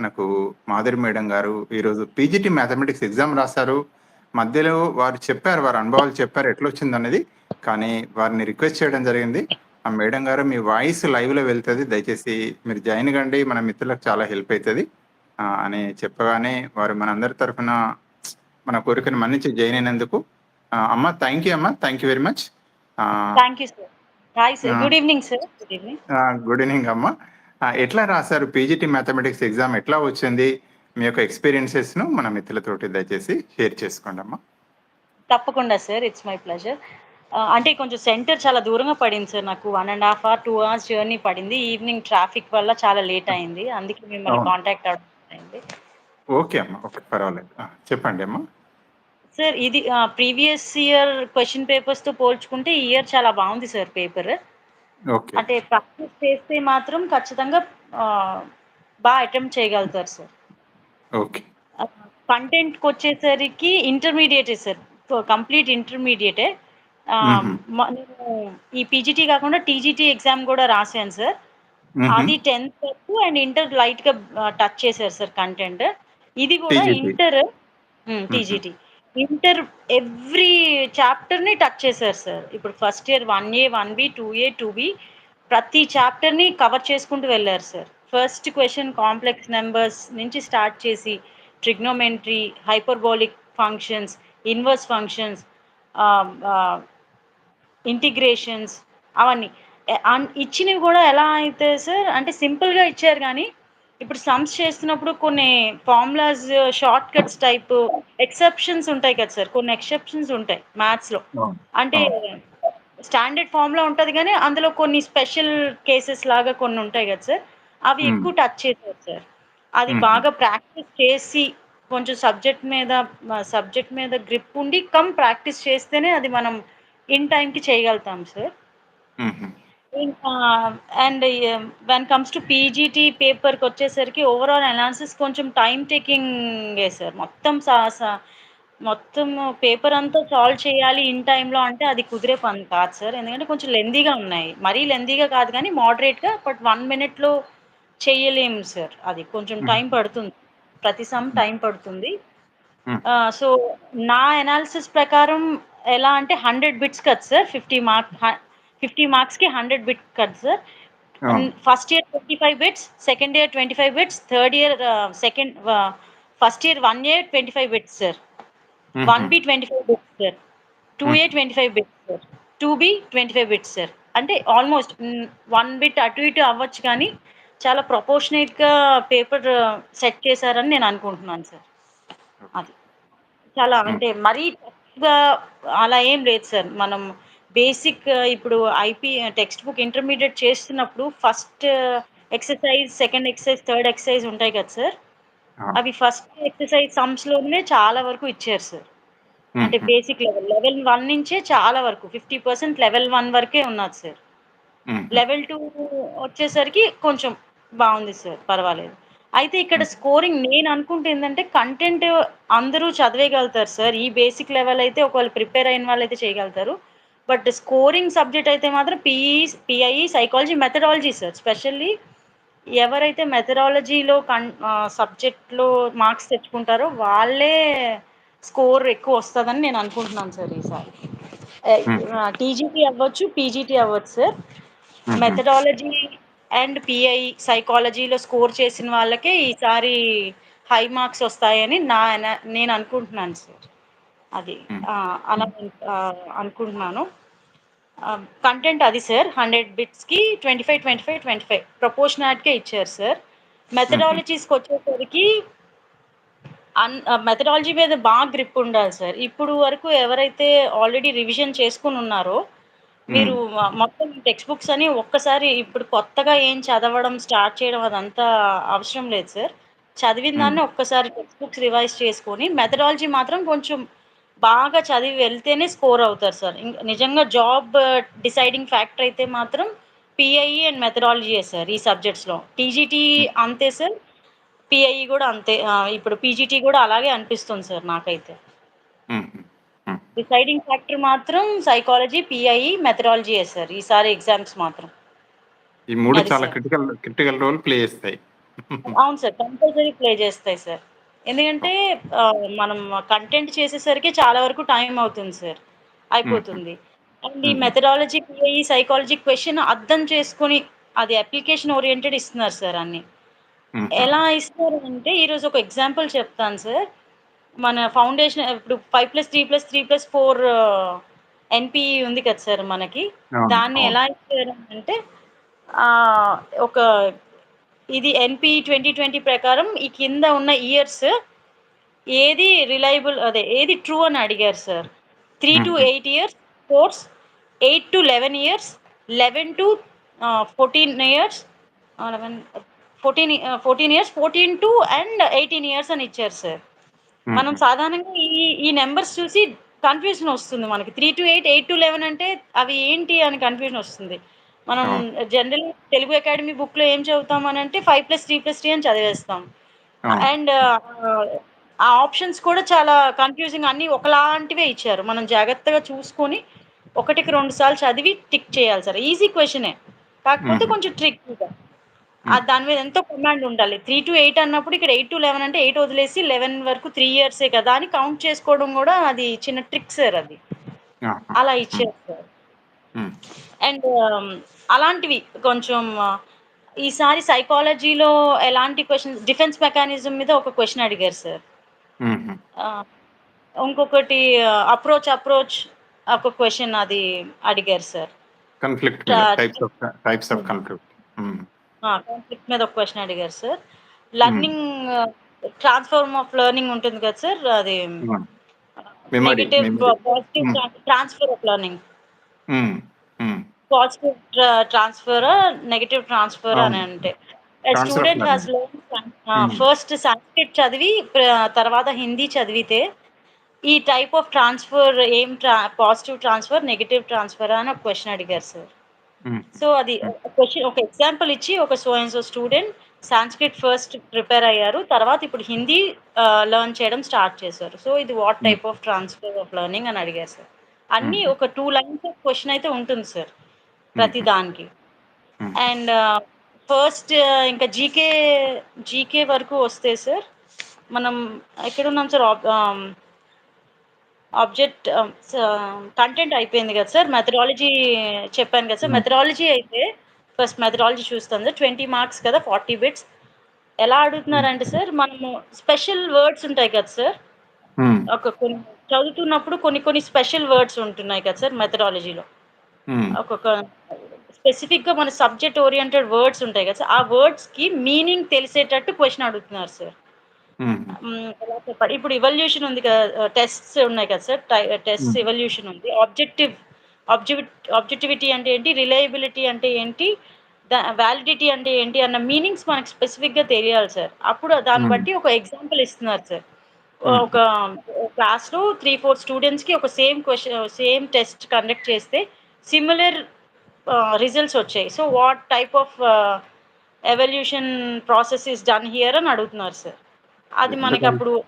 మనకు మాధురి మేడం గారు ఈరోజు పీజీటీ మ్యాథమెటిక్స్ ఎగ్జామ్ రాశారు. మధ్యలో వారు చెప్పారు వారి అనుభవాలు చెప్పారు ఎట్లా వచ్చింది అనేది. కానీ వారిని రిక్వెస్ట్ చేయడం జరిగింది. ఆ మేడం గారు మీ వాయిస్ లైవ్లో వెళ్తుంది. దయచేసి మీరు జాయిన్ కండి. మన మిత్రులకు చాలా హెల్ప్ అవుతుంది అని చెప్పగానే వారు మనందరి తరఫున మన కోరికను మన్నించి జాయిన్ అయినందుకు అమ్మ థ్యాంక్ యూ అమ్మ. Thank you very much. Good evening అమ్మ. ఎట్లా రాశారు? పీజీటీ మ్యాథమెటిక్స్ ఎగ్జామ్ ఎట్లా వచ్చింది? మీ యొక్క ఎక్స్పీరియన్సెస్ను మన మిత్రులతోటి దయచేసి షేర్ చేసుకోండి అమ్మా. తప్పకుండా సార్ ఇట్స్ మై ప్లెజర్. అంటే కొంచెం సెంటర్ చాలా దూరంగా పడింది సార్ నాకు. One and half hour two hours journey పడింది. ఈవినింగ్ ట్రాఫిక్ వల్ల చాలా లేట్ అయింది. అందుకే మిమ్మల్ని. కాంటాక్ట్ అవ్వడం ఓకే అమ్మా. ఓకే పర్వాలేదు. చెప్పండి అమ్మా. సార్ ఇది ప్రీవియస్ ఇయర్ క్వశ్చన్ పేపర్స్తో పోల్చుకుంటే ఈ ఇయర్ చాలా బాగుంది సార్ పేపర్ అంటే ప్రాక్టీస్ చేస్తే మాత్రం ఖచ్చితంగా బాగా అటెంప్ట్ చేయగలుగుతారు సార్. ఓకే. కంటెంట్కి వచ్చేసరికి ఇంటర్మీడియటే సార్. కంప్లీట్ ఇంటర్మీడియటే. నేను ఈ పీజీటీ కాకుండా టీజీటీ ఎగ్జామ్ కూడా రాశాను సార్. అది టెన్త్ వరకు అండ్ ఇంటర్ లైట్గా టచ్ చేశారు సార్ కంటెంట్ ఇది కూడా. ఇంటర్ టీజీటీ ఇంటర్ ఎవ్రీ చాప్టర్ని టచ్ చేశారు సార్. ఇప్పుడు first year one A one B two A two B ప్రతి చాప్టర్ని కవర్ చేసుకుంటూ వెళ్ళారు sir. First question complex numbers నుంచి స్టార్ట్ చేసి trigonometry hyperbolic functions inverse functions integrations అవన్నీ. ఇచ్చినవి కూడా ఎలా అయితే సార్ అంటే సింపుల్గా ఇచ్చారు కానీ ఇప్పుడు సమ్స్ చేస్తున్నప్పుడు కొన్ని formulas shortcuts type exceptions ఉంటాయి కదా సార్ కొన్ని ఎక్సెప్షన్స్ ఉంటాయి మ్యాథ్స్లో అవును. అంటే స్టాండర్డ్ ఫార్ములా ఉంటుంది కానీ అందులో కొన్ని స్పెషల్ కేసెస్ లాగా కొన్ని ఉంటాయి కదా సార్ అవి. ఎక్కువ టచ్ చేశారు సార్ అది. బాగా ప్రాక్టీస్ చేసి కొంచెం సబ్జెక్ట్ మీద సబ్జెక్ట్ మీద గ్రిప్ ఉండి కమ్ ప్రాక్టీస్ చేస్తేనే అది మనం ఇన్ టైంకి చేయగలుగుతాం సార్. ఇంకా and when comes to PGT పేపర్కి వచ్చేసరికి ఓవరాల్ అనాలిసిస్ కొంచెం టైం టేకింగ్ సార్. మొత్తం మొత్తం పేపర్ అంతా సాల్వ్ చేయాలి ఇన్ టైంలో అంటే అది కుదిరే పని కాదు సార్. ఎందుకంటే కొంచెం లెందీగా ఉన్నాయి. మరీ లెందీగా కాదు కానీ మోడరేట్గా బట్ వన్ మినిట్లో చేయలేము సార్. అది కొంచెం Hmm. టైం పడుతుంది. ప్రతి సమ్ టైం పడుతుంది. Hmm. సో నా అనాలిసిస్ ప్రకారం ఎలా అంటే హండ్రెడ్ బిట్స్ కదా సార్. ఫిఫ్టీ మార్క్ ఫిఫ్టీ మార్క్స్కి హండ్రెడ్ బిట్ కదా sir. First year twenty five bits second year twenty five bits third year second first year one year twenty five bits sir one. B twenty five bits sir two A twenty five bits sir two B twenty five bits sir అంటే almost one bit అటు ఇటు అవ్వచ్చు కానీ చాలా ప్రపోర్షనేట్గా paper set చేశారని నేను అనుకుంటున్నాను sir అది. చాలా అంటే మరీ టఫ్గా అలా ఏం లేదు సార్ మనం బేసిక్ ఇప్పుడు ఐపీ టెక్స్ట్ బుక్ ఇంటర్మీడియట్ చేస్తున్నప్పుడు first exercise second exercise third exercise ఉంటాయి కదా సార్. అవి ఫస్ట్ ఎక్సర్సైజ్ సమ్స్లోనే చాలా వరకు ఇచ్చారు సార్. అంటే. Basic level. లెవెల్ వన్ నుంచే చాలా వరకు ఫిఫ్టీ పర్సెంట్ లెవెల్ వన్ వరకే ఉన్నది సార్. లెవెల్ టూ వచ్చేసరికి కొంచెం బాగుంది సార్ పర్వాలేదు. అయితే ఇక్కడ స్కోరింగ్ నేను అనుకుంటే ఏంటంటే కంటెంట్ అందరూ చదివేయగలుగుతారు సార్. ఈ బేసిక్ లెవెల్ అయితే ఒకవేళ ప్రిపేర్ అయిన వాళ్ళు అయితే చేయగలుగుతారు. బట్ స్కోరింగ్ సబ్జెక్ట్ అయితే మాత్రం PE PIE psychology methodology sir specially ఎవరైతే మెథడాలజీలో కన్ సబ్జెక్ట్లో మార్క్స్ తెచ్చుకుంటారో వాళ్ళే స్కోర్ ఎక్కువ వస్తుందని నేను అనుకుంటున్నాను సార్ ఈసారి. టీజీటీ అవ్వచ్చు పీజీటీ అవ్వచ్చు సార్. మెథడాలజీ అండ్ పిఐ సైకాలజీలో స్కోర్ చేసిన వాళ్ళకే ఈసారి హై మార్క్స్ వస్తాయని నా నేను అనుకుంటున్నాను సార్ అది. అలా అనుకుంటున్నాను. కంటెంట్ అది sir hundred బిట్స్కి twenty five twenty five twenty five ప్రపోర్షనాట్కే ఇచ్చారు సార్ మెథడాలజీస్కి వచ్చేసరికి అన్ మెథడాలజీ మీద బాగా గ్రిప్ ఉండాలి సార్ ఇప్పుడు వరకు ఎవరైతే ఆల్రెడీ రివిజన్ చేసుకుని ఉన్నారో మీరు మొత్తం టెక్స్ట్ బుక్స్ అని ఒక్కసారి ఇప్పుడు కొత్తగా ఏం చదవడం స్టార్ట్ చేయడం అదంతా అవసరం లేదు సార్ చదివిన దాన్ని ఒక్కసారి టెక్స్ట్ బుక్స్ రివైజ్ చేసుకొని మెథడాలజీ మాత్రం కొంచెం బాగా చదివి వెళ్తేనే స్కోర్ అవుతారు సార్ నిజంగా జాబ్ డిసైడింగ్ ఫ్యాక్టర్ అయితే మాత్రం పిఐఈ అండ్ మెథడాలజీ సార్ ఈ సబ్జెక్ట్స్లో టీజీటీ అంతే సార్ పిఐఈ కూడా అంతే ఇప్పుడు పీజీటీ కూడా అలాగే అనిపిస్తుంది సార్ నాకైతే. డిసైడింగ్ ఫ్యాక్టర్ మాత్రం సైకాలజీ పిఐఈ మెథడాలజీ సార్ ఈసారి ఎగ్జామ్స్ మాత్రం ఈ మూడు చాలా. క్రిటికల్ క్రిటికల్ రోల్ ప్లే చేస్తాయి అవును సార్. కంపల్సరీ ప్లే చేస్తాయి సార్. ఎందుకంటే ఆహ్, మనం కంటెంట్ చేసేసరికి చాలా వరకు టైం అవుతుంది సార్. అయిపోతుంది. అండ్ ఈ. మెథడాలజీ, ఈ సైకాలజీ క్వెషన్ అర్థం చేసుకొని అది అప్లికేషన్ ఓరియెంటెడ్ ఇస్తున్నారు సార్ అన్నీ. హుహు. ఎలా ఇస్తారు అంటే ఈరోజు ఒక ఎగ్జాంపుల్ చెప్తాను సార్. మన ఫౌండేషన్ ఇప్పుడు 5+3+3+4 ఎన్‌పీ ఉంది కదా సార్ మనకి. అవును. దాన్ని అవును. ఎలా ఇచ్చారు అంటే ఆహ్, ఒక ఇది ఎన్‌పీ 2020 ప్రకారం ఈ కింద ఉన్న ఇయర్స్ ఏది రిలయబుల్ అదే ఏది ట్రూ అని అడిగారు సార్. 3-8 హుహు. Years course, 8-11 years, 11 to 14 years ఆహ్, 11 14 ఆహ్, 14 ఇయర్స్, 14 టు అండ్ 18 ఇయర్స్ అని ఇచ్చారు సార్. మనం హుహు. సాధారణంగా ఈ ఈ నంబర్స్ చూసి కన్‌ఫ్యూజన్ వస్తుంది మనకి. 3-8, 8-11 అంటే అవి ఏంటి అని కన్‌ఫ్యూజన్ వస్తుంది. మనం అవును. జనరల్లీ తెలుగు అకాడమీ బుక్‌లో ఏం చదువుతాం అనంటే 5+3+3 అని చదివేస్తాం. అండ్ ఆ ఆప్షన్స్ కూడా చాలా కన్‌ఫ్యూజింగ్ అన్నీ ఒకలాంటివే ఇచ్చారు. మనం జాగ్రత్తగా చూసుకొని ఒకటికి 2 సార్లు చదివి టిక్ చేయాలి సార్. ఈజీ క్వెషనే. కాకపోతే. కొంచెం హ్మ్. దాని మీద ఎంతో కమాండ్ ఉండాలి. 3-8 అన్నప్పుడు ఇక్కడ 8-11 అంటే 8 వదిలేసి 11 వరకు 3 ఇయర్సే కదా! అని కౌంట్ చేసుకోవడం గూడా అది చిన్న ట్రిక్ సార్ అది. అలా. ఇచ్చారు సార్. అండ్ అలాంటివి కొంచెం ఈసారి సైకాలజీలో ఎలాంటి క్వెషన్స్ డిఫెన్స్ మెకానిజం మీద ఒక క్వెషన్ అడిగారు సార్. ఇంకొకటి అప్రోచ్, అప్రోచ్ ఒక క్వెషన్ అది అడిగారు sir. Conflict types of. Conflict. Conflict మీద ఒక క్వెషన్ అడిగారు sir. Learning transform of learning ఉంటుంది కదా సార్! అది negative. Positive transfer of learning. Positive ట్రా ట్రాన్స్‌ఫరా, నెగెటివ్ ట్రాన్స్‌ఫరా అని. అంటే స్టూడెంట్ హాస్! హ్మ్. ఫస్ట్ సాంస్క్రిట్ చదివి తర్వాత హిందీ చదివితే ఈ టైప్ ఆఫ్ ట్రాన్స్‌ఫర్ ఏం పాజిటివ్ ట్రాన్స్‌ఫర్, నెగెటివ్ ట్రాన్స్‌ఫరా అని ఒక క్వెషన్ అడిగారు సార్. సో, అది హ్మ్. ఒక క్వెషన్ ఒక ఎగ్జాంపుల్ ఇచ్చి ఒక so and so student Sanskrit first prepare అయ్యారు. తర్వాత ఇప్పుడు హిందీ లెర్న్ చేయడం స్టార్ట్ చేశారు. సో, ఇది what. Type of transfer of learning అని అడిగారు సార్. అన్నీ. ఒక 2 లైన్స్ ఆఫ్ క్వెషన్ అయితే ఉంటుంది సార్. ప్రతి. దానికి. అండ్ ఫస్ట్ ఇంకా జీకే, జీకే వరకు వస్తే సార్ మనం ఎక్కడున్నాం సార్ ఆబ్ ఆహ్, ఆబ్జెక్ట్ కంటెంట్ అయిపోయింది కదా సార్. మెథడాలజీ చెప్పాను కదా సార్. మెథడాలజీ అయితే ఫస్ట్ మెథడాలజీ చూస్తాం సార్. 20 మార్క్స్ కదా! 40 బిట్స్. ఎలా. అడుగుతున్నారంటే సార్ మనము స్పెషల్ వర్డ్స్ ఉంటాయి కదా సార్. ఒక కొన్ని చదువుతున్నప్పుడు కొన్ని కొన్ని స్పెషల్ వర్డ్స్ ఉంటున్నాయి కదా సార్ మెథడాలజీలో. హ్మ్. ఒక్కొక్క స్పెసిఫిక్‌గా మన సబ్జెక్ట్ ఓరియెంటెడ్ వర్డ్స్ ఉంటాయి కదా సార్. ఆ వర్డ్స్‌కి మీనింగ్ తెలిసేటట్టు క్వెషన్ అడుగుతున్నారు సార్. ఎలా చెప్పాలి? ఇప్పుడు ఇవల్యూషన్ ఉంది కదా! టెస్ట్స్ ఉన్నాయి కదా సార్. టై టెస్ట్స్ హ్మ్. ఇవల్యూషన్ ఉంది. ఆబ్జెక్టివ్ ఆబ్జెక్ట్ ఆబ్జెక్టివిటీ అంటే ఏంటి? రిలయబిలిటీ అంటే ఏంటి? ద వాలిడిటీ అంటే ఏంటి? అన్న మీనింగ్స్ మనకు స్పెసిఫిక్‌గా తెలియాలి సార్. అప్పుడు దాన్ని. బట్టి ఒక ఎగ్జాంపుల్ ఇస్తున్నారు సార్. ఒక హుహు. క్లాస్‌లో 3, 4 స్టూడెంట్స్‌కి ఒక same question same test conduct చేస్తే సిమిలర్ రిజల్ట్స్ వచ్చాయి. So, what type of evaluation process is done here అని అడుగుతున్నారు సార్. అది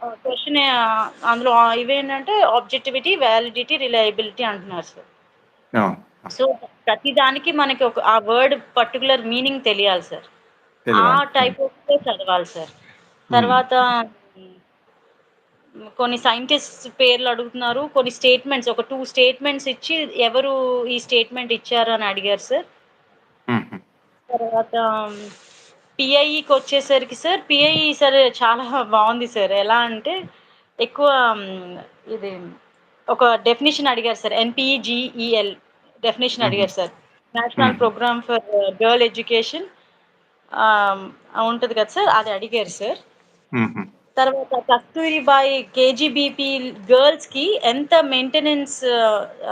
ఆహ్, క్వెషన్ ఆహ్, అందులో ఇవేంటంటే ఆబ్జెక్టివిటీ, వాలిడిటీ, రిలయబిలిటీ అంటున్నారు సార్. సో, ప్రతి దానికి మనకి ఒక ఆ వర్డ్ పర్టిక్యులర్ మీనింగ్ తెలియాలి సార్. ఆ. టైప్ ఆఫ్‌దే చదవాలి సార్. తర్వాత. కొన్ని సైంటిస్ట్స్ పేర్లు అడుగుతున్నారు. కొన్ని స్టేట్మెంట్స్ ఒక 2 స్టేట్మెంట్స్ ఇచ్చి ఎవరు ఈ స్టేట్మెంట్ ఇచ్చారు అని అడిగారు సార్. తర్వాత పీఐఈకొచ్చేసరికి సార్, పీఐఈ సార్ చాలా బావుంది సార్. ఎలా అంటే ఎక్కువ హ్మ్, ఇది ఒక డెఫినిషన్ అడిగారు సార్. NPEGEL definition. అడిగారు sir. National. Program for girl education ఉంటది కదా సార్. అది అడిగారు సార్. తర్వాత కస్తూరిబాయి కేజీబీపీ గర్ల్స్‌కి ఎంత మెయింటెనెన్స్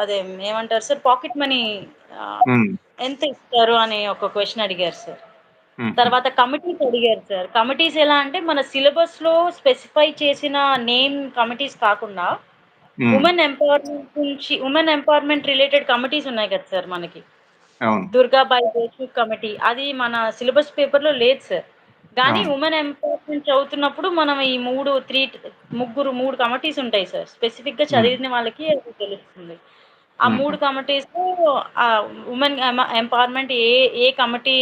అదే ఏమంటారు సార్ పాకెట్ మనీ. ఎంత ఇస్తారు అని ఒక క్వెషన్ అడిగారు సార్. తర్వాత కమిటీస్ అడిగారు సార్. కమిటీస్ ఎలా అంటే మన సిలబస్‌లో స్పెసిఫై చేసిన నేమ్ కమిటీస్ కాకుండా. వుమెన్ ఎంపవర్‌మెంట్ నుంచి వుమెన్ ఎంపవర్‌మెంట్ రిలేటెడ్ కమిటీస్ ఉన్నాయి కదా సార్ మనకి. దుర్గాబాయి దేశ్ముఖ్ కమిటీ. అది మన సిలబస్ పేపర్‌లో లేదు సార్. అవును. వుమెన్ ఎంపవర్‌మెంట్ చదువుతున్నప్పుడు మనం ఈ 3, 3 ముగ్గురు 3 కమిటీస్ ఉంటాయి సార్. స్పెసిఫిక్‌గా హ్మ్. చదివిన వాళ్ళకి అది తెలుస్తుంది. ఆ హుహు. 3 కమిటీస్‌లో ఆహ్, వుమెన్ ఎమ ఎంపవర్‌మెంట్ ఏ ఏ కమిటీ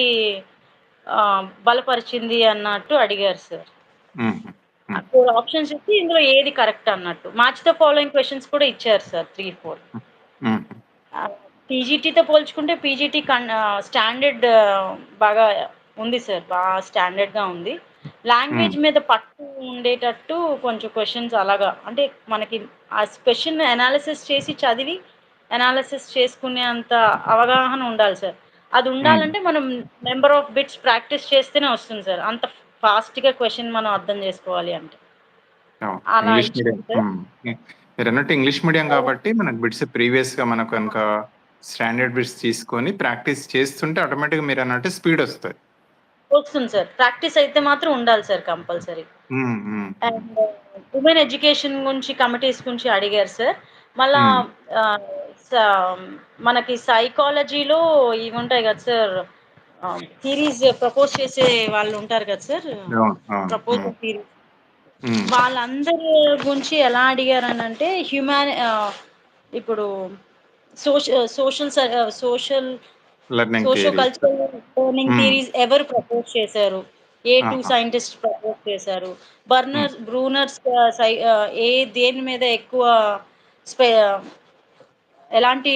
బలపరిచింది అన్నట్టు అడిగారు సార్. 4 ఆప్షన్స్ ఇచ్చి ఇందులో ఏది కరెక్ట్ అన్నట్టు. మ్యాచ్ ద ఫాలోయింగ్ క్వెషన్స్ కూడా ఇచ్చారు సార్ 3, 4. హుహు. ఆహ్, పీజీటీతో పోల్చుకుంటే పీజీటీ కన్ స్టాండర్డ్ బాగా ఉంది సార్. బా స్టాండర్డ్‌గా ఉంది. లాంగ్వేజ్. మీద పట్టు ఉండేటట్టు కొంచెం క్వెషన్స్ అలాగా అంటే మనకి ఆ క్వెషన్ అనాలిసిస్ చేసి చదివి అనాలిసిస్ చేసుకునే అంత అవగాహన ఉండాలి సార్. అది. ఉండాలంటే మనం నంబర్ ఆఫ్ బిట్స్ ప్రాక్టీస్ చేస్తేనే వస్తుంది సార్. అంత ఫాస్ట్‌గా క్వెషన్ మనం అర్థం చేసుకోవాలి అంటే. అవును. అలా ఇంగ్లీష్ మీడియం. ఇంగ్లీష్ గాబట్టి మనకు బిట్స్ ప్రీవియస్‌గా మనకు గనుక స్టాండర్డ్ బిట్స్ తీసుకొని ప్రాక్టీస్ చేస్తుంటే ఆటోమేటిక్‌గా మీరన్నట్టు స్పీడొస్తది. వస్తుంది సార్. ప్రాక్టీస్ అయితే మాత్రం ఉండాలి sir compulsory. And women education గురించి కమిటీస్ గురించి అడిగారు సార్. మళ్ళా మనకి సైకాలజీలో ఇవుంటాయి కదా సార్. ఆహ్, థియరీస్ ప్రపోజ్ చేసే వాళ్ళు ఉంటారు కదా సార్. థియరీ. హ్మ్. వాళ్ళందరి గురించి ఎలా అడిగారనంటే హ్యుమాని ఇప్పుడు సోష సోషల్ స social theories. Cultural learning. Theories ఎవరు ప్రపోజ్ చేశారు? ఏ 2 ఆహా! సైంటిస్ట్ ప్రపోజ్ చేశారు? హ్మ్. బర్నర్స్ ఆహ్, సై ఆహ్, ఏ దేని మీద ఎక్కువ స్పె ఎలాంటి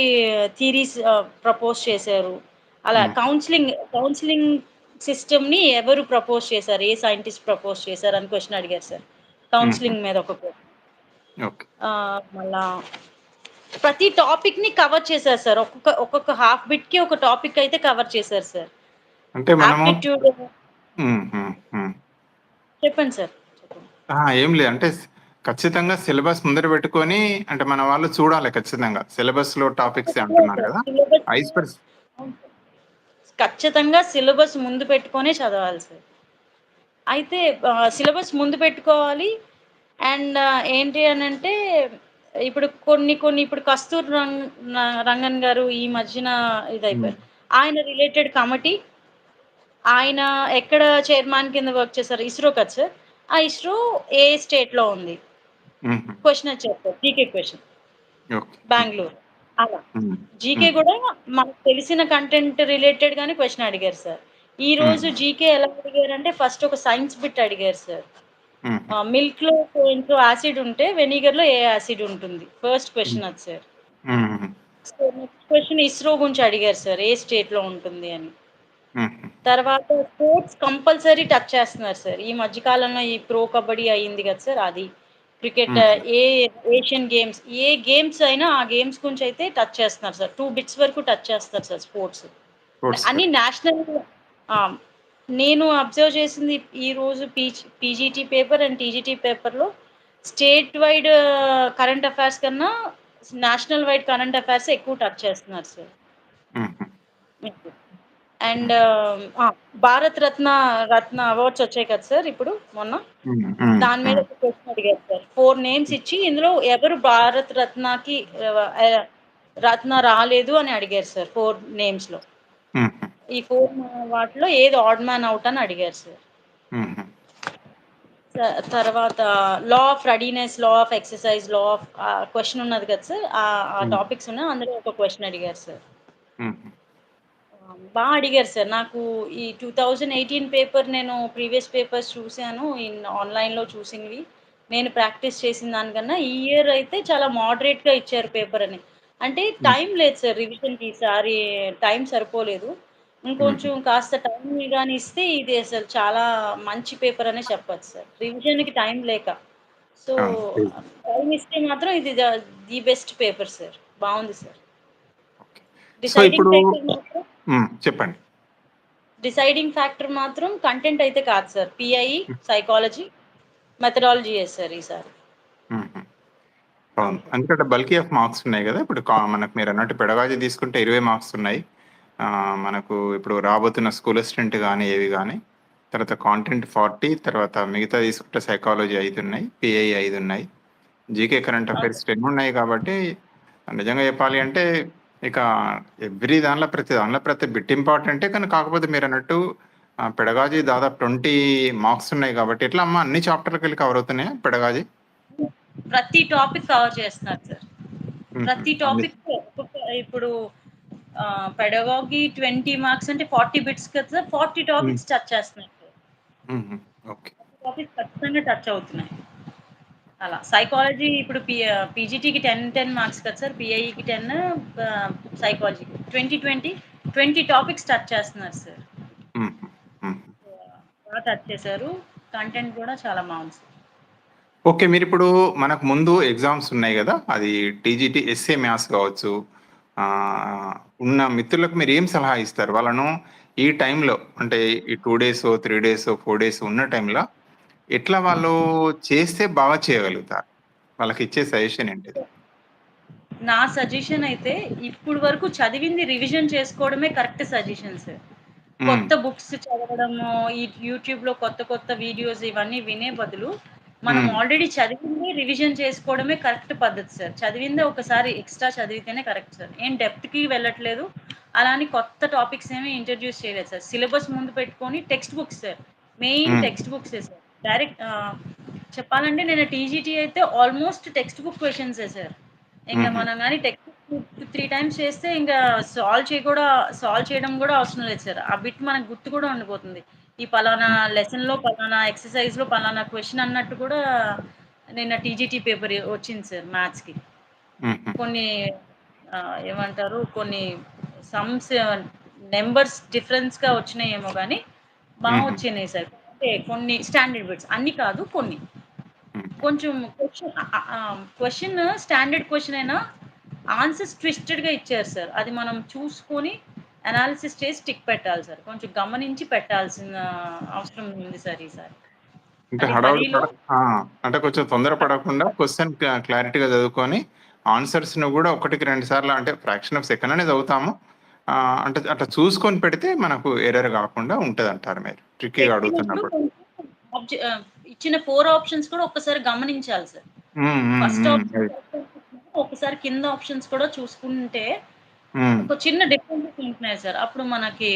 థియరీస్ ఆహ్, ప్రపోజ్ చేశారు? అలా. కౌన్సెలింగ్, కౌన్సెలింగ్ సిస్టమ్‌ని ఎవరు ప్రపోజ్ చేశారు? ఏ సైంటిస్ట్ ప్రపోజ్ చేశారు? అని క్వెషన్ అడిగారు సార్. కౌన్సెలింగ్ మీద ఒక మళ్ళా ప్రతి టాపిక్‌ని కవర్ చేశారు సార్. ఒక్కొక్క ఒక్కొక్క హాఫ్ బిట్‌కి ఒక టాపిక్ అయితే కవర్ చేశారు సార్. అంటే మనము. చెప్పండి సార్. ఏం లేదు. అంటే ఖచ్చితంగా సిలబస్ ముందర పెట్టుకొని అంటే మన వాళ్ళు చూడాలి ఖచ్చితంగా. సిలబస్‌లో టాపిక్సే అంటున్నారు! Syllabus ice. ఖచ్చితంగా సిలబస్ ముందు పెట్టుకొనే చదవాలి సార్. అయితే సిలబస్ ముందు పెట్టుకోవాలి. అండ్ ఏంటి అనంటే ఇప్పుడు కొన్ని కొన్ని ఇప్పుడు కస్తూరి రంగన్ గారు ఈ మధ్యన. ఇదైపోయారు. ఆయన రిలేటెడ్ కమిటీ ఆయన ఎక్కడ చైర్మన్ కింద వర్క్ చేశారు? ఇస్రో కదా సార్. ఆ ఇస్రో ఏ స్టేట్‌లో ఉంది? హుహు. క్వెషన్ వచ్చారు సార్. జీకే. హ్మ్. బెంగుళూరు. అలా. హ్మ్. జీకే. గూడా మనకు తెలిసిన కంటెంట్ రిలేటెడ్ గానే క్వెషన్ అడిగారు సార్. ఈరోజు హ్మ్. జీకే ఎలా అడిగారంటే ఫస్ట్ ఒక సైన్స్ బిట్ అడిగారు సార్. హుహు. ఆహ్, మిల్క్‌లో కొంచెం యాసిడ్ ఉంటే వెనిగర్‌లో ఏ యాసిడ్ ఉంటుంది? ఫస్ట్. క్వెషన్ అది sir. So, next question ISRO గురించి అడిగారు సార్. ఏ స్టేట్‌లో ఉంటుంది అని. హుహు. తర్వాత స్పోర్ట్స్ కంపల్సరీ టచ్ చేస్తున్నారు సార్. ఈ మధ్య కాలంలో ఈ ప్రో కబడ్డీ అయింది కదా సార్ అది. క్రికెట్ హుహు. ఏ ఏషియన్ గేమ్స్ ఏ గేమ్స్ అయినా ఆ గేమ్స్ గురించి అయితే టచ్ చేస్తున్నారు సార్. 2 బిట్స్ వరకు టచ్ చేస్తారు సార్ స్పోర్ట్స్. అన్ని. నేషనల్! నేను అబ్జర్వ్ చేసింది ఈరోజు పీజ్ పీజీటీ పేపర్ అండ్ టీజీటీ పేపర్‌లో స్టేట్ వైడ్ కరెంట్ అఫైర్స్ కన్నా నేషనల్ వైడ్ కరెంట్ అఫైర్స్ ఎక్కువ టచ్ చేస్తున్నారు sir. And! Bharat Ratna, Ratna awards వచ్చాయి కదా సార్ ఇప్పుడు మొన్న. దాని మీద క్వెషన్ అడిగారు సార్. 4 నేమ్స్ ఇచ్చి ఇందులో ఎవరు భారత్ రత్నకి రత్న రాలేదు అని అడిగారు సార్ 4 నేమ్స్‌లో. హుహు. ఈ 4 వాటిలో ఏది ఆడ్ మ్యాన్ ఔట్ అని అడిగారు సార్. తర్వాత law of readiness, law of exercise, law of question ఉన్నది కదా సార్. ఆ. టాపిక్స్ ఉన్నాయి. అందులో ఒక క్వెషన్ అడిగారు సార్. హుహు. ఆ! బా అడిగారు సార్. నాకు ఈ 2018 పేపర్ నేను ప్రీవియస్ పేపర్స్ చూసాను. ఇన్ ఆన్‌లైన్‌లో చూసినవి. నేను ప్రాక్టీస్ చేసిన దానికన్నా ఈ ఇయర్ అయితే చాలా మోడరేట్‌గా ఇచ్చారు పేపర్ అని. అంటే. టైం లేదు సార్ రివిజన్‌కి ఈసారి టైం సరిపోలేదు. ఇంకొంచెం కాస్త టైం గాని ఇస్తే ఇది అసలు చాలా మంచి పేపర్ అనే చెప్పొచ్చు సార్. రివిజన్‌కి టైం లేక. సో. టైం ఇస్తే మాత్రం ఇది ద బెస్ట్ పేపర్ సార్. బావుంది సార్. చెప్పండి. డిసైడింగ్ ఫ్యాక్టర్ మాత్రం కంటెంట్ అయితే కాదు సార్. హ్మ్. సైకాలజీ, మెథడాలజీయే సార్ ఈసారి. ఎందుకంటే బల్కీ ఆఫ్ మార్క్స్ ఉన్నాయి గదా! ఇప్పుడు కా మనకు మీరన్నట్టు పెడగాజీ తీసుకుంటే 20 మార్క్స్ ఉన్నాయి. మనకు ఇప్పుడు రాబోతున్న స్కూల్ అసిస్టెంట్ గాని, ఏవి గాని. తర్వాత కాంటెంట్ 40 తర్వాత మిగతా తీసుకుంటే సైకాలజీ 5 ఉన్నాయి. పిఐ 5 ఉన్నాయి. GK current. అఫైర్స్ 10 ఉన్నాయి కాబట్టి నిజంగా చెప్పాలి అంటే ఇక ఎవ్రీ దానిలో ప్రతి దానిలో ప్రతి బిట్ ఇంపార్టెంటే. కానీ కాకపోతే మీరన్నట్టు ఆహ్, పెడగాజీ దాదాపు 20 మార్క్స్ ఉన్నాయి కాబట్టి ఎట్లా అమ్మా అన్ని చాప్టర్‌లకెళ్ళి కవర్ అవుతున్నాయా పెడగాజీ? ప్రతి టాపిక్ కవర్ చేస్తున్నారు సార్. ప్రతి టాపిక్ ఇప్పుడు పెడగాగి 20 మార్క్స్ అంటే 40 బిట్స్ కదా సార్ 40 హ్మ్. Topics touch. ఓకే. టాపిక్స్ ఖచ్చితంగా టచ్ అవుతున్నాయి. అలా సైకాలజీ ఇప్పుడు పీజీటీకి 10, 10 మార్క్స్ కదా సార్. పీఐఈకి 10 ఆహ్, సైకాలజీకి 20, 20, 20 టాపిక్స్ టచ్ చేస్తున్నారు సార్. హుహు. హుహు. బా టచ్ చేశారు. కంటెంట్ కూడా చాలా బావుంది సార్. ఓకే. మీరిప్పుడు మనకు ముందు ఎగ్జామ్స్ ఉన్నాయి గదా! అది టీజీటీ ఎస్ఏ మ్యాథ్స్ కావచ్చు. ఉన్న మిత్రులకు మీరేం సలహా ఇస్తారు? వాళ్ళను ఈ టైంలో అంటే ఈ 2 డేసో, 3 డేసో, 4 డేసో ఉన్న టైంలో ఎట్లా వాళ్ళు చేస్తే బాగా చేయగలుగుతారు? వాళ్ళకిచ్చే సజెషన్ ఏంటిది? నా సజెషన్ అయితే ఇప్పుడు వరకు చదివింది రివిజన్ చేసుకోవడమే కరెక్ట్ సజెషన్ సార్. కొత్త బుక్స్ చదవడము, ఈ యూట్యూబ్‌లో కొత్త కొత్త వీడియోస్ ఇవన్నీ వినే బదులు మనం. ఆల్రెడీ చదివింది రివిజన్ చేసుకోవడమే కరెక్ట్ పద్ధతి సార్. చదివిందే ఒకసారి ఎక్స్‌ట్రా చదివితేనే కరెక్ట్ సార్. ఏం డెప్త్‌కి వెళ్ళట్లేదు. అలా అని కొత్త టాపిక్స్ ఏమి ఇంట్రొడ్యూస్ చేయలేదు సార్. సిలబస్ ముందు పెట్టుకొని టెక్స్ట్ బుక్స్ సార్. మెయిన్. టెక్స్ట్ బుక్సే సార్. డైరెక్ట్ చెప్పాలంటే నేను టీజీటీ అయితే ఆల్‌మోస్ట్ టెక్స్ట్ బుక్ క్వెషన్సే సార్. ఇంక. మనం గాని టెక్స్ట్ బుక్ 3 టైమ్స్ చేస్తే ఇంక సాల్వ్ చేయ కూడా సాల్వ్ చేయడం కూడా అవసరం లేదు సార్. ఆ బిట్ మనకు గుర్తు కూడా ఉండిపోతుంది. ఈ పలానా. లెసన్‌లో, పలానా ఎక్సర్‌సైజ్‌లో, పలానా క్వెషన్ అన్నట్టు కూడా నిన్న టీజీటీ పేపర్ వచ్చింది సార్ మ్యాథ్స్‌కి. కొన్ని ఏమంటారు కొన్ని సమ్స్ నంబర్స్ డిఫరెన్స్‌గా వచ్చినాయేమో గాని బా హుహు. వచ్చినాయి సార్. అంటే కొన్ని స్టాండర్డ్ బిట్స్ అన్ని కాదు కొన్ని. కొంచెం ఆహ్, క్వెషన్ స్టాండర్డ్ క్వెషన్ అయినా ఆన్సర్స్ ట్విస్టెడ్‌గా ఇచ్చారు సార్. అది మనం చూసుకొని అనాలిసిస్ చేసి టిక్ పెట్టాలి సార్. కొంచెం గమనించి పెట్టాల్సిన అవసరం ఉంది సార్ ఈసారి. అంటే అది హడావుడి పడ 10లో ఆ! అంటే కొంచెం తొందర పడకుండా క్లా క్లారిటీగా చదువుకొని ఆన్సర్స్‌ని గూడా ఒకటికి 2 సార్లు అంటే ఫ్రాక్షన్ ఆఫ్ సెకండ్ అనే చదువుతాము. అంటే అట్లా చూసుకొని పెడితే మనకు ఎర్రర్ గాకుండా ఉంటదంటారు మీరు. ట్రిక్కీగా అడుగుతున్నప్పుడు. ఇచ్చిన 4 ఆప్షన్స్ కూడా ఒక్కసారి గమనించాలి సార్. ఫస్ట్. ఆప్షన్ ఒకసారి కింద ఆప్షన్స్ కూడా చూసుకుంటే. ఒక చిన్న డిఫరెన్సెస్ ఉంటున్నాయి సార్. అప్పుడు మనకి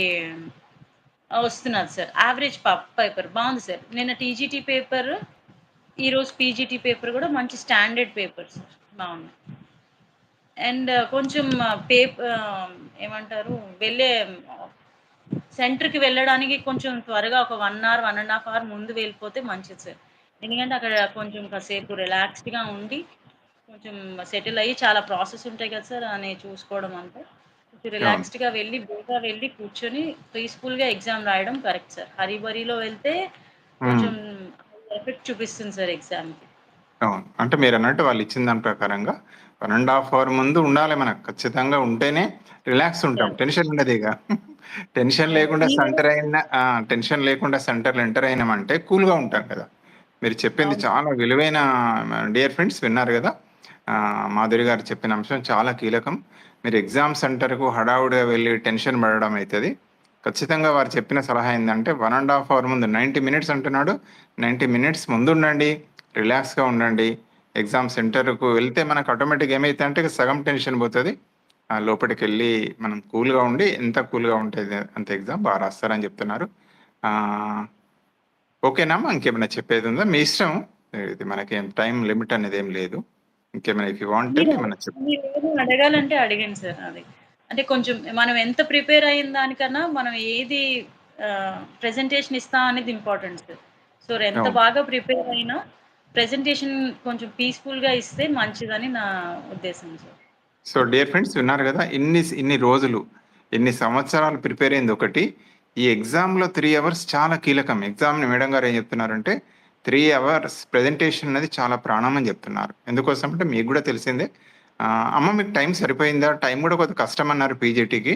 వస్తున్నారు వస్తున్నది సార్. యావరేజ్ పేపర్ బాగుంది సార్. నిన్న టీజీటీ పేపర్, ఈరోజు పీజీటీ పేపర్ కూడా మంచి స్టాండర్డ్ పేపర్ సార్. బాగుంది అండ్ కొంచెం పేపర్ ఏమంటారు వెళ్ళే సెంటర్‌కి వెళ్ళడానికి కొంచెం త్వరగా ఒక one hour, one and half hour ముందు వెళ్ళిపోతే మంచిది సార్. ఎందుకంటే అక్కడ కొంచెం కాసేపు రిలాక్స్డ్‌గా ఉండి, కొంచెం సెటిల్ అయ్యి చాలా ప్రాసెస్ ఉంటాయి కదా సార్ అని చూసుకోవడం అంతా. కొంచెం. రిలాక్స్డ్‌గా వెళ్ళి, బేగా వెళ్ళి కూర్చొని పీస్‌ఫుల్‌గా ఎగ్జామ్ రాయడం కరెక్ట్ సార్. హరీ బరీలో వెళ్తే. కొంచెం ఎఫెక్ట్ చూపిస్తుంది సార్ ఎగ్జామ్‌కి. అవును. అంటే మీరన్నట్టు వాళ్ళిచ్చిన దాని ప్రకారంగా 1 ½ అవర్ ముందు ఉండాలి మనకు. ఖచ్చితంగా ఉంటేనే రిలాక్స్ ఉంటాం. టెన్షన్ ఉండదిగ. టెన్షన్ అవును. లేకుండా సెంటర్ అయిన! టెన్షన్ లేకుండా సెంటర్‌లో ఎంటర్ అయినామంటే కూల్‌గా ఉంటాం కదా! మీరు చెప్పింది. చాలా విలువైన డియర్ ఫ్రెండ్స్ విన్నారు గదా! మాధురి గారు చెప్పిన అంశం చాలా కీలకం. మీరు ఎగ్జామ్ సెంటర్‌కు హడావుడిగా వెళ్ళి టెన్షన్ పడడం అవుతుంది ఖచ్చితంగా వారు చెప్పిన సలహా ఏంటంటే వన్ అండ్ హాఫ్ అవర్ ముందు 90 మినిట్స్ అంటున్నాడు. 90 మినిట్స్ ముందు ఉండండి రిలాక్స్‌గా ఉండండి. ఎగ్జామ్ సెంటర్‌కు వెళ్తే మనకు ఆటోమేటిక్ ఏమైతే అంటే సగం టెన్షన్ పోతుంది లోపలికి వెళ్ళి మనం కూల్‌గా ఉండి ఎంత కూల్‌గా ఉంటుంది అంత ఎగ్జామ్ బాగా రాస్తారని చెప్తున్నారు. ఓకేనా ఓకేనామ్మా? ఇంకేమైనా చెప్పేదుందా? మీ ఇష్టం. ఇది మనకి టైం లిమిట్ అనేది ఏం లేదు. ఇంకేమైనా ఇఫ్ యూ వాంట్ అడగాలంటే అడగండి సార్ అది. అంటే కొంచెం మనం ఎంత ప్రిపేర్ అయిన దానికన్నా మనం ఏది ప్రెజెంటేషన్ ఇస్తాం అనేది ఇంపార్టెంట్ సార్. సో, ఎంత. బాగా ప్రిపేర్ అయినా ప్రెజెంటేషన్ కొంచెం పీస్‌ఫుల్‌గా ఇస్తే మంచిదని నా ఉద్దేశం సార్. సో, డియర్ ఫ్రెండ్స్ విన్నారు గదా! ఇన్ని ఇన్ని రోజులు, ఇన్ని సంవత్సరాలు ప్రిపేర్ అయిందొకటి. ఈ ఎగ్జామ్‌లో 3 అవర్స్ చాలా కీలకం. ఎగ్జామ్‌ని మేడం గారు ఏం చెప్తున్నారంటే 3 అవర్స్ ప్రెజెంటేషన్ అనేది చాలా ప్రాణం అని చెప్తున్నారు. ఎందుకోసం అంటే మీకు గూడా తెలిసిందే. అమ్మ మీకు టైం సరిపోయిందా? టైం గూడా కొద్దిగా కష్టమన్నారు పీజీటీకి.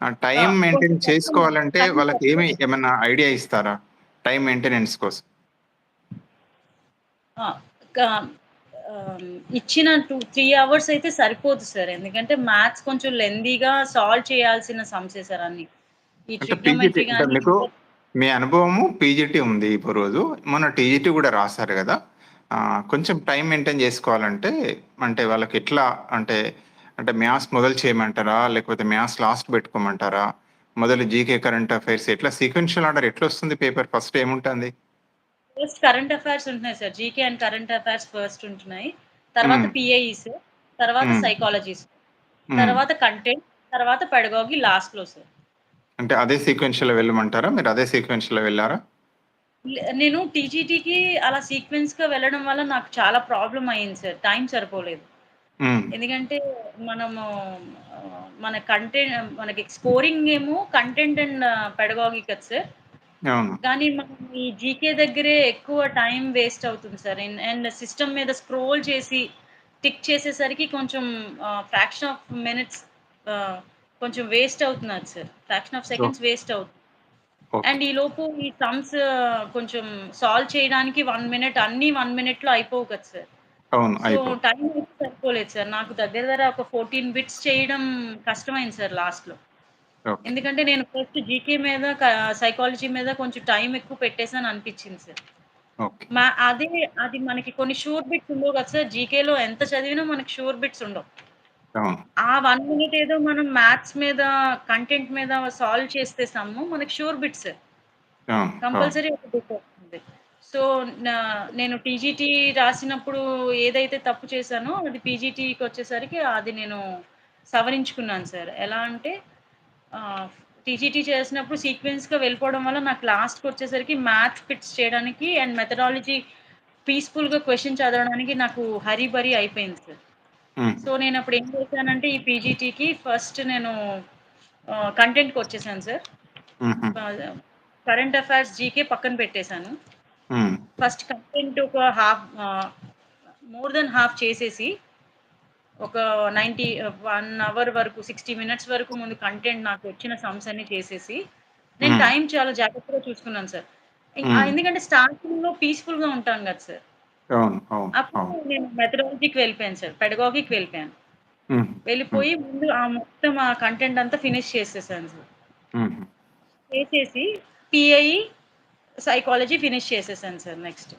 ఆ ఆ! టైం మెయింటైన్ కష్టం చేసుకోవాలంటే టైం వాళ్ళకేమి పడుతుంది. ఏమన్నా ఐడియా ఇస్తారా? టైమ్ మెయింటెనెన్స్ కోసం? ఇచ్చిన 2, 3 అవర్స్ అయితే సరిపోదు సార్. ఎందుకంటే మ్యాథ్స్ కొంచెం లెంథీగా సాల్వ్ చేయాల్సిన సమ్సే సార్ అన్నీ. ఈ ట్రిగ్నోమెట్రీ మీ అనుభవము పీజీటీ ఉంది ఇప్పుడు రోజు. మొన్న టీజీటీ రాసారు గదా! ఆహ్, కొంచెం టైమ్ మెయింటైన్ జేసుకోవాలంటే అంటే వాళ్ళకెట్లా అంటే, అంటే మ్యాథ్స్ మొదలు చేయమంటారా? లేకపోతే మ్యాథ్స్ లాస్ట్ బెట్టుకోమంటారా? మొదలు జీకే కరెంట్ అఫైర్స్ ఎట్లా సీక్వెన్షియల్ ఆర్డర్ ఎట్లొస్తుంది పేపర్ ఫస్ట్ ఏముంటంది? ఫస్ట్ కరెంట్ అఫైర్స్ ఉంటున్నాయి sir. GK and current affairs first ఉంటున్నాయి. తర్వాత. పీఐఈస్, తర్వాత హ్మ్. సైకాలజీస్, హ్మ్. తర్వాత కంటెంట్, తర్వాత పెడగాగి లాస్ట్‌లో సార్. అంటే అదే సీక్వెన్షియల్‌లో వెళ్ళమంటారా? మీరు అదే సీక్వెన్షియల్‌లో వెళ్ళారా? లే నేను టీజీటీకి అలా సీక్వెన్స్‌గా వెళ్ళడం వల్ల నాకు చాలా ప్రాబ్లమ్ అయింది సార్. టైం సరిపోలేదు. ఎందుకంటే మనము మన కంటెంట్ మనకి స్కోరింగ్ ఏమో కంటెంట్ అండ్ పెడగాగి కదా సార్. కానీ మనం ఈ జీకే దగ్గరే ఎక్కువ టైం వేస్ట్ అవుతుంది సార్. అండ్ సిస్టమ్ మీద స్క్రోల్ చేసి టిక్ చేసేసరికి కొంచెం ఫ్రాక్షన్ ఆఫ్ మినిట్స్ కొంచెం వేస్ట్ అవుతున్నది sir. Fraction of! Seconds waste అవుతుంది. అండ్ ఈలోపు ఈ సమ్స్ కొంచెం సాల్వ్ చేయడానికి 1 మినిట్ అన్నీ 1 మినిట్‌లో అయిపోవు కదా సార్. సో. టైం సరిపోలేదు సార్. నాకు దగ్గర దగ్గర ఒక 14 బిట్స్ చేయడం కష్టమైంది సార్ లాస్ట్‌లో. ఓకే. ఎందుకంటే నేను ఫస్ట్ జీకే మీద సైకాలజీ మీద కొంచెం టైం ఎక్కువ పెట్టేసాను అనిపించింది సార్. మా అదే అది మనకి కొన్ని షూర్ బిట్స్ ఉండవు కదా సార్. జీకేలో ఎంత చదివినా మనకి షూర్ బిట్స్ ఉండవు. అవును. ఆ 1 మినిట్ ఏదో మనం మ్యాథ్స్ మీద, కంటెంట్ మీద సాల్వ్ చేస్తే సమ్ము మనకి షూర్ బిట్స్. అవును. అవును. కంపల్సరీ ఒక బిట్ వస్తుంది. సో, నా నేను టీజీటీ రాసినప్పుడు ఏదైతే తప్పు చేశానో అది పీజీటీకొచ్చేసరికి అది నేను సవరించుకున్నాను సార్. ఎలా అంటే ఆహ్, టీజీటీ చేసినప్పుడు సీక్వెన్స్‌గా వెళ్ళిపోవడం వల్ల నాకు లాస్ట్‌కొచ్చేసరికి మ్యాథ్స్ బిట్స్ చేయడానికి అండ్ మెథడాలజీ పీస్‌ఫుల్‌గా క్వెషన్ చదవడానికి నాకు హరీ బరీ అయిపోయింది సార్. సో, నేనప్పుడు ఏం చేశానంటే ఈ పీజీటీకి ఫస్ట్ నేను ఆహ్, కంటెంట్‌కొచ్చేసాను సార్. కరెంట్ అఫైర్స్ జీకే పక్కన పెట్టేసాను. హ్మ్. ఫస్ట్ కంటెంట్ ఒక హాఫ్ మోర్ దెన్ హాఫ్ చేసేసి ఒక 90 ఆహ్, 1 అవర్ వరకు 60 మినిట్స్ వరకు ముందు కంటెంట్ నాకు వచ్చిన సమ్స్ అన్నీ చేసేసి, నేను. టైం చాలా జాగ్రత్తగా చూసుకున్నాను సార్. ఇ ఆహ్, హ్మ్. ఎందుకంటే స్టార్టింగ్‌లో పీస్‌ఫుల్‌గా ఉంటాం కదా సార్. అవును. అవును. అప్పుడు అవును. నేను మెథడాలజీకి వెళ్ళిపోయాను సార్. పెడగాగికి వెళ్ళిపోయాను. వెళ్ళిపోయి ముందు ఆ మొత్తం ఆ కంటెంట్ అంతా ఫినిష్ చేసేసాను సార్. చేసేసి పీఐ, సైకాలజీ ఫినిష్ చేసేసాను సార్ నెక్స్ట్.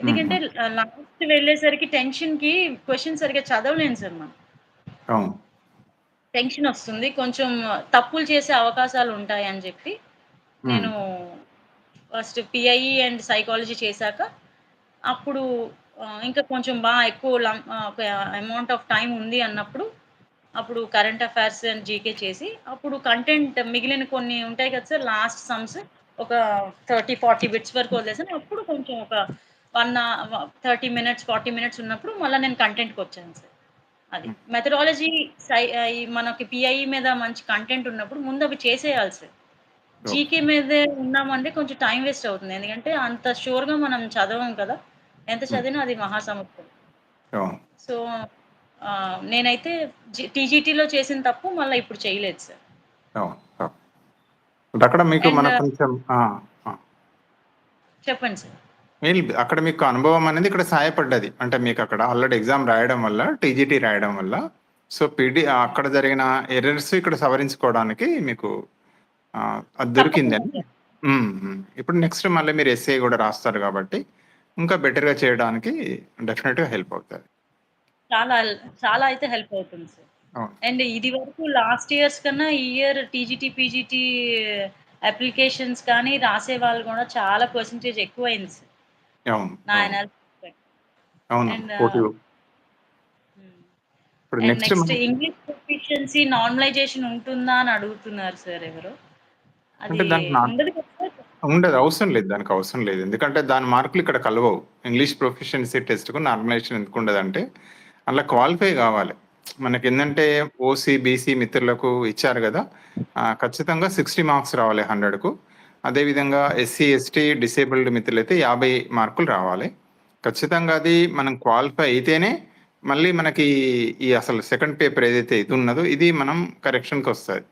ఎందుకంటే లాస్ట్ వెళ్ళేసరికి టెన్షన్‌కి క్వెషన్ సరిగ్గా చదవలేను సార్ మనం. అవును. టెన్షనొస్తుంది. కొంచెం తప్పులు చేసే అవకాశాలుంటాయని జెప్పి, హ్మ్. నేను ఫస్ట్ పీఐ అండ్ సైకాలజీ చేశాక, అప్పుడు ఇంకా కొంచెం బా ఎక్కువ ఒక అమౌంట్ ఆఫ్ టైమ్ ఉంది అన్నప్పుడు, అప్పుడు కరెంట్ అఫైర్స్ అండ్ జీకే చేసి, అప్పుడు కంటెంట్ మిగిలిన కొన్ని ఉంటాయి కదా సార్ లాస్ట్ సమ్స్ ఒక 30, 40 బిట్స్ వరకు వదిలేసాను. అప్పుడు కొంచెం ఒక 1 ఆహ్, వ 30 మినిట్స్, 40 మినిట్స్ ఉన్నప్పుడు మళ్ళా నేను కంటెంట్‌కొచ్చాను సార్. అది. మెథడాలజీ సై మనకి పీఐ మీద మంచి కంటెంట్ ఉన్నప్పుడు ముందు అవి చేసేయాలి సార్. జీకే మీదే ఉన్నామంటే కొంచెం టైమ్ వేస్ట్ అవుతుంది. ఎందుకంటే అంత షూర్‌గా మనం చదవం కదా! ఎంత. చదివినా అది. అవును. సో, నేనైతే టీజీటీలో చేసిన తప్పు మళ్ళా ఇప్పుడు చేయలేదు సార్. అక్కడ మీకు అండ్ మనకు కొంచెం! చెప్పండి సార్. అక్కడ మీకు అనుభవం అనేది ఇక్కడ సహాయపడ్డది. అంటే మీకక్కడ ఆల్రెడీ ఎగ్జామ్ రాయడం వల్ల, టీజీటీ రాయడం వల్ల, సో, పీడీ అక్కడ జరిగిన ఎర్రర్స్ ఇక్కడ సవరించుకోవడానికి మీకు దొరికిందని. హ్మ్. ఇప్పుడు నెక్స్ట్ మళ్ళీ మీరు ఎస్ఏ గూడా రాస్తారు గాబట్టి, ఇంకా బెటర్‌గా చేయడానికి డెఫినెట్‌గా హెల్ప్ అవుతది. చాలా చాలా అయితే హెల్ప్ అవుతుంది సార్. అండ్ ఇది వరకు లాస్ట్ ఇయర్స్ కన్నా ఈ ఇయర్ టీజీటీ, పీజీటీ అప్లికేషన్స్ కానీ రాసేవాళ్ళు గూడా చాలా పర్సెంటేజ్ ఎక్కువయింది సార్. నా నెక్స్ట్ ఇంగ్లీష్ ప్రొఫిషియన్సీ నార్మలైజేషన్ ఉంటుందా అని అడుగుతున్నారు సార్ ఎవరో. అది ఉండదు కదా? ఉండదు. అవసరం లేదు. దానికి అవసరం లేదు. ఎందుకంటే దాని మార్కులు ఇక్కడ కలవవు. ఇంగ్లీష్ ప్రొఫిషియన్సీ టెస్ట్‌కు నార్మలైజేషన్ ఎందుకుండదంటే, అలా క్వాలిఫై కావాలి మనకి ఏంటంటే ఓసీ, బీసీ మిత్రులకు ఇచ్చారు కదా ఖచ్చితంగా 60 మార్క్స్ రావాలి 100కు. అదేవిధంగా ఎస్సీ, ఎస్టీ, డిసేబుల్డ్ మిత్రులైతే 50 మార్కులు రావాలి. ఖచ్చితంగా అది మనం క్వాలిఫై అయితేనే మళ్ళీ మనకి ఈ అసలు సెకండ్ పేపర్ ఏదైతే ఇది ఉన్నదో ఇది మనం కరెక్షన్‌కొస్తది.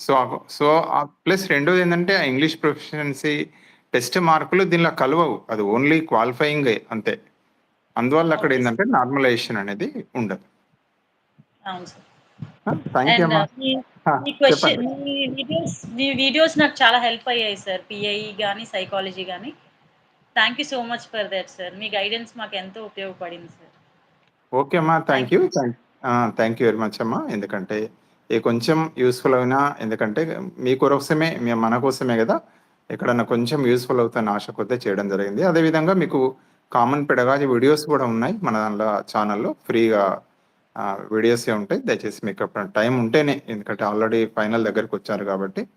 సో, సో, ప్లస్ రెండోదేంటంటే ఆ ఇంగ్లీష్ ప్రొఫిషియన్సీ టెస్ట్ మార్కులు దీనిలో కలవవు. అది ఓన్లీ క్వాలిఫయింగే అంతే. అందువల్ల సార్. అక్కడేందంటే నార్మలైజేషన్ అనేది ఉండదు. అవును సార్. ఆ! Thank you. మీ వీడియోస్ నాకు చాలా హెల్ప్ అయ్యాయి సార్. పీఐ గాని, సైకాలజీ గాని. Thank you so much for that sir. Me guidance మాకెంతో ఉపయోగపడింది సార్. ఓకే అమ్మా. Thank you. Thank you very much అమ్మా. ఎందుకంటే ఏ కొంచెం యూస్ఫుల్ అయినా ఎందుకంటే మీ కోసమే మే మన కోసమే కదా. ఎక్కడన్నా కొంచెం యూస్ఫుల్ అవుతదని ఆశ చేయడం జరిగింది. అదే విధంగా మీకు కామన్ పెడగాజీ వీడియోస్ కూడా ఉన్నాయి మన దానిలో ఛానల్లో ఫ్రీగా వీడియోసే ఉంటాయి. దయచేసి మీకు అప్పుడు టైం ఉంటేనే ఎందుకంటే ఆల్రెడీ ఫైనల్ దగ్గరికి వచ్చారు కాబట్టి.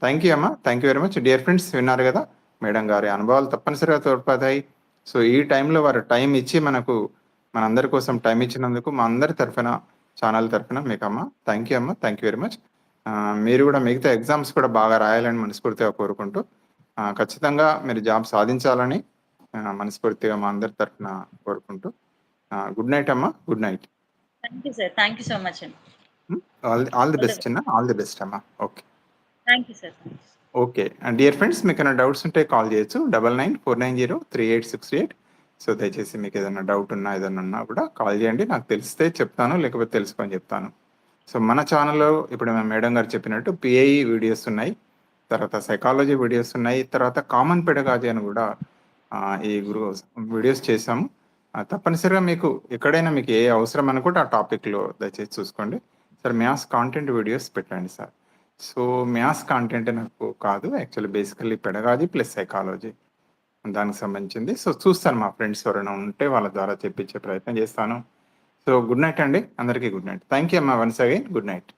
థ్యాంక్ యూ అమ్మా. Thank you very much dear friends విన్నారు కదా. మేడం గారి అనుభవాలు తప్పనిసరిగా తోడ్పడతాయి. సో ఈ టైంలో వారు టైం ఇచ్చి మనకు మనందరి కోసం టైం ఇచ్చినందుకు మా అందరి తరఫున ఛానల్ తరఫున మీకు అమ్మ థ్యాంక్ యూ అమ్మ థ్యాంక్ యూ వెరీ మచ్ మీరు కూడా మిగతా ఎగ్జామ్స్ కూడా బాగా రాయాలని మనస్ఫూర్తిగా కోరుకుంటూ ఖచ్చితంగా మీరు జాబ్ సాధించాలని మనస్ఫూర్తిగా మా అందరి తరఫున కోరుకుంటూ గుడ్ నైట్ అమ్మా. Good night thank you sir thank you so much all all the best అన్న ఆల్ ది బెస్ట్ అమ్మా. Okay thank you sir okay dear friends మీకు ఏమైనా డౌట్స్ ఉంటే కాల్ చేయొచ్చు. Double nine four nine zero three eight six eight so దయచేసి మీకు ఏదైనా doubt ఉన్నా ఏదైనా ఉన్నా కూడా కాల్ చేయండి. నాకు తెలిస్తే చెప్తాను లేకపోతే తెలుసుకొని చెప్తాను. సో మన ఛానల్లో ఇప్పుడు మన మేడం గారు చెప్పినట్టు పిఐ వీడియోస్ ఉన్నాయి తర్వాత సైకాలజీ వీడియోస్ ఉన్నాయి తర్వాత కామన్ పెడగాజీ అని కూడా ఈ గురు వీడియోస్ చేసాము తప్పనిసరిగా మీకు ఎక్కడైనా మీకు ఏ అవసరం అనుకుంటే ఆ టాపిక్లో దయచేసి చూసుకోండి. సార్ మ్యాథ్స్ కాంటెంట్ వీడియోస్ పెట్టండి సార్ సో మ్యాథ్స్ కాంటెంట్ నాకు కాదు actually basically pedagogy plus psychology దానికి సంబంధించింది. సో చూస్తాను మా ఫ్రెండ్స్ ఎవరైనా ఉంటే వాళ్ళ ద్వారా చెప్పించే ప్రయత్నం చేస్తాను. సో గుడ్ నైట్ అండి. అందరికీ గుడ్ నైట్. థ్యాంక్ యూ అమ్మా వన్స్ అగైన్. Good night.